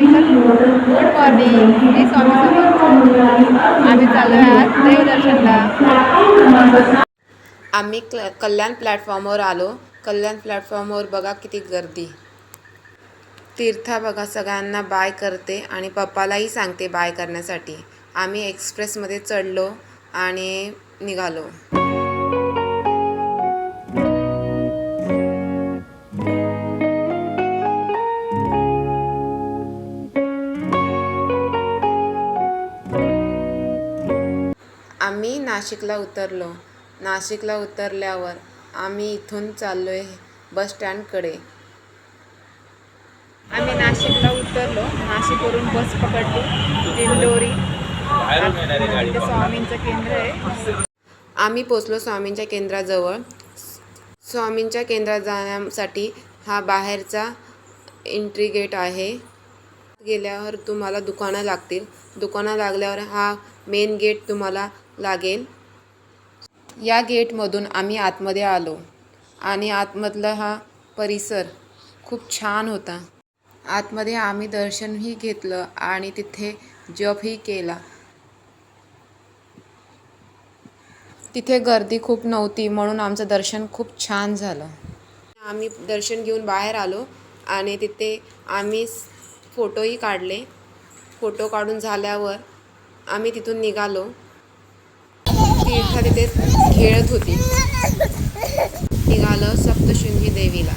Good morning मी स्वामी समर्थ आम्ही चालू आहात देवदर्शनला आम्ही क्ल कल्याण प्लॅटफॉर्मवर आलो. कल्याण प्लॅटफॉर्मवर बघा किती गर्दी. तीर्था बघा सगळ्यांना बाय करते आणि पप्पालाही सांगते बाय करण्यासाठी. आम्ही एक्सप्रेसमध्ये चढलो आणि निघालो. आम्ही नाशिकला उतरलो. नाशिकला उतरल्यावर आम्ही इथून चाललो आहे बस स्टँडकडे. आम्ही नाशिकला उतरलो. नाशिकवरून बस पकडली. दिंडोरी स्वामींचं केंद्र आहे. आम्ही पोचलो स्वामींच्या केंद्राजवळ. स्वामींच्या केंद्रात जाण्यासाठी हा बाहेरचा एंट्री गेट आहे. गेल्यावर तुम्हाला दुकानं लागतील. दुकानं लागल्यावर हा मेन गेट तुम्हाला लागेल. या गेटमधून आम्ही आतमध्ये आलो आणि आतमधला हा परिसर खूप छान होता. आतमध्ये आम्ही दर्शनही घेतलं आणि तिथे जपही केला. तिथे गर्दी खूप नव्हती म्हणून आमचं दर्शन खूप छान झालं. आम्ही दर्शन घेऊन बाहेर आलो आणि तिथे आम्ही फोटोही काढले. फोटो काढून झाल्यावर आम्ही तिथून निघालो. तीर्था तिथे खेळत होती. निघालं सप्तशृंगी देवीला.